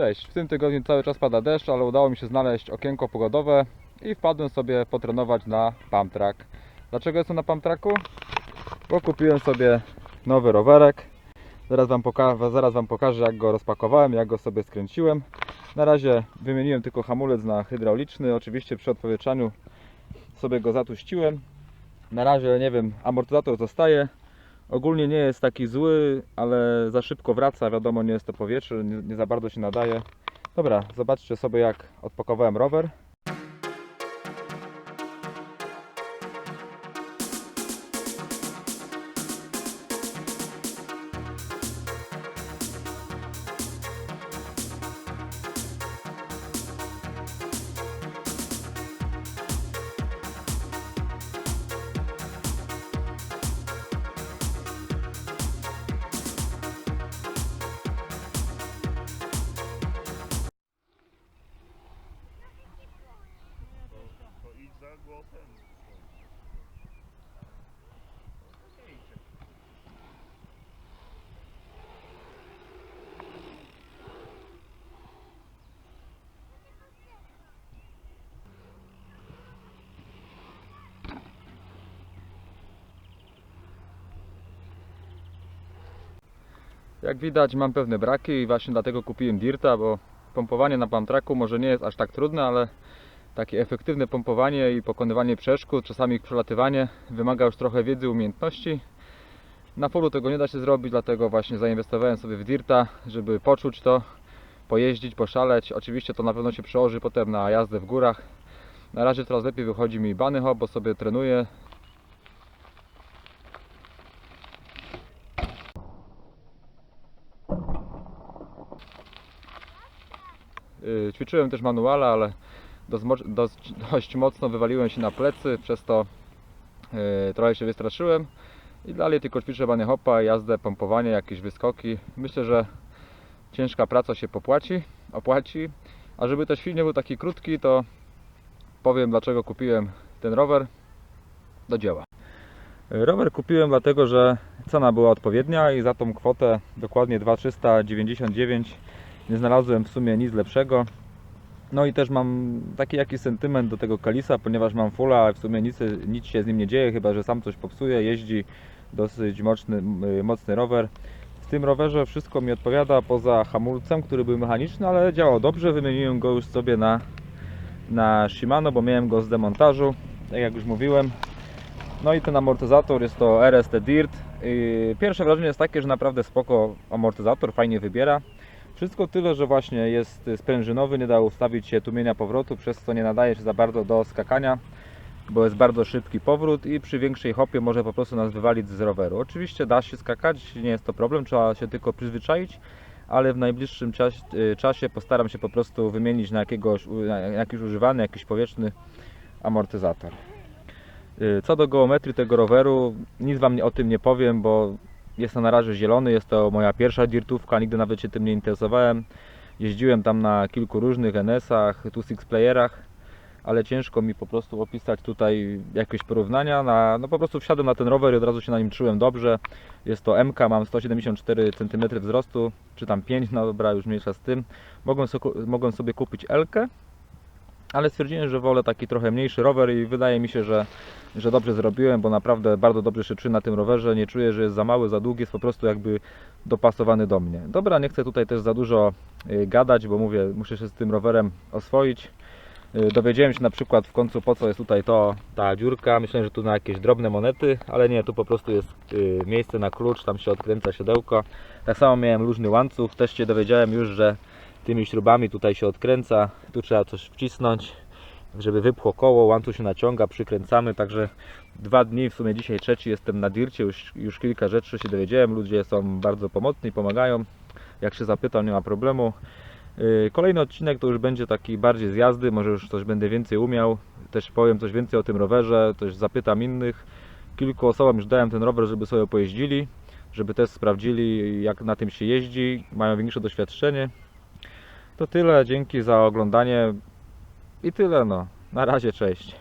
Cześć, w tym tygodniu cały czas pada deszcz, ale udało mi się znaleźć okienko pogodowe i wpadłem sobie potrenować na pump track. Dlaczego jestem na pump tracku? Bo kupiłem sobie nowy rowerek. Zaraz wam, poka- zaraz wam pokażę jak go rozpakowałem, jak go sobie skręciłem. Na razie wymieniłem tylko hamulec na hydrauliczny. Oczywiście przy odpowietrzaniu sobie go zatuściłem. Na razie nie wiem, amortyzator zostaje. Ogólnie nie jest taki zły, ale za szybko wraca, wiadomo nie jest to powietrze, nie, nie za bardzo się nadaje. Dobra, zobaczcie sobie jak odpakowałem rower. Jak widać mam pewne braki i właśnie dlatego kupiłem Dirta, bo pompowanie na pump tracku może nie jest aż tak trudne, ale takie efektywne pompowanie i pokonywanie przeszkód, czasami ich przelatywanie wymaga już trochę wiedzy, umiejętności. Na polu tego nie da się zrobić, dlatego właśnie zainwestowałem sobie w Dirta, żeby poczuć to, pojeździć, poszaleć. Oczywiście to na pewno się przełoży potem na jazdę w górach. Na razie coraz lepiej wychodzi mi bany hop, bo sobie trenuję. Yy, Ćwiczyłem też manuala, ale dość, mo- dość, dość mocno wywaliłem się na plecy, przez to yy, trochę się wystraszyłem. I dalej tylko ćwiczę bany hopa, jazdę, pompowanie, jakieś wyskoki. Myślę, że ciężka praca się popłaci, opłaci. A żeby też film nie był taki krótki, to powiem dlaczego kupiłem ten rower do dzieła. Rower kupiłem dlatego, że cena była odpowiednia i za tą kwotę dokładnie 2399 nie znalazłem w sumie nic lepszego. No i też mam taki jakiś sentyment do tego Kalisa, ponieważ mam fulla, a w sumie nic, nic się z nim nie dzieje, chyba że sam coś popsuje, jeździ dosyć mocny, y, mocny rower. W tym rowerze wszystko mi odpowiada poza hamulcem, który był mechaniczny, ale działał dobrze. Wymieniłem go już sobie na, na Shimano, bo miałem go z demontażu, tak jak już mówiłem. No i ten amortyzator jest to RST Dirt. Yy, Pierwsze wrażenie jest takie, że naprawdę spoko amortyzator, fajnie wybiera. Wszystko tyle, że właśnie jest sprężynowy, nie da ustawić się tłumienia powrotu, przez co nie nadaje się za bardzo do skakania, bo jest bardzo szybki powrót i przy większej hopie może po prostu nas wywalić z roweru. Oczywiście da się skakać, nie jest to problem, trzeba się tylko przyzwyczaić, ale w najbliższym y, czasie postaram się po prostu wymienić na jakiegoś, na jakiś używany, jakiś powietrzny amortyzator. Y, Co do geometrii tego roweru, nic Wam o tym nie powiem, bo jest to na razie zielony, jest to moja pierwsza dirtówka, nigdy nawet się tym nie interesowałem. Jeździłem tam na kilku różnych NS-ach, tu six playerach, ale ciężko mi po prostu opisać tutaj jakieś porównania. Na, no po prostu wsiadłem na ten rower i od razu się na nim czułem dobrze. Jest to MK, mam 174 cm wzrostu, czy tam 5, no dobra, już mniejsza z tym. Mogłem, so, mogłem sobie kupić L-kę, ale stwierdziłem, że wolę taki trochę mniejszy rower i wydaje mi się, że, że dobrze zrobiłem, bo naprawdę bardzo dobrze się czuję na tym rowerze. Nie czuję, że jest za mały, za długi, jest po prostu jakby dopasowany do mnie. Dobra, nie chcę tutaj też za dużo y, gadać, bo mówię, muszę się z tym rowerem oswoić. Y, Dowiedziałem się na przykład w końcu po co jest tutaj to, ta dziurka. Myślałem, że tu na jakieś drobne monety, ale nie, tu po prostu jest y, miejsce na klucz, tam się odkręca siodełko. Tak samo miałem luźny łańcuch, też się dowiedziałem już, że tymi śrubami tutaj się odkręca, tu trzeba coś wcisnąć, żeby wypchło koło, łańcuch się naciąga, przykręcamy, także dwa dni, w sumie dzisiaj trzeci jestem na dircie, już, już kilka rzeczy się dowiedziałem, ludzie są bardzo pomocni, pomagają, jak się zapytam nie ma problemu. Yy, Kolejny odcinek to już będzie taki bardziej z jazdy, może już coś będę więcej umiał, też powiem coś więcej o tym rowerze, też zapytam innych. Kilku osobom już dałem ten rower, żeby sobie pojeździli, żeby też sprawdzili jak na tym się jeździ, mają większe doświadczenie. To tyle, dzięki za oglądanie i tyle no. Na razie, cześć.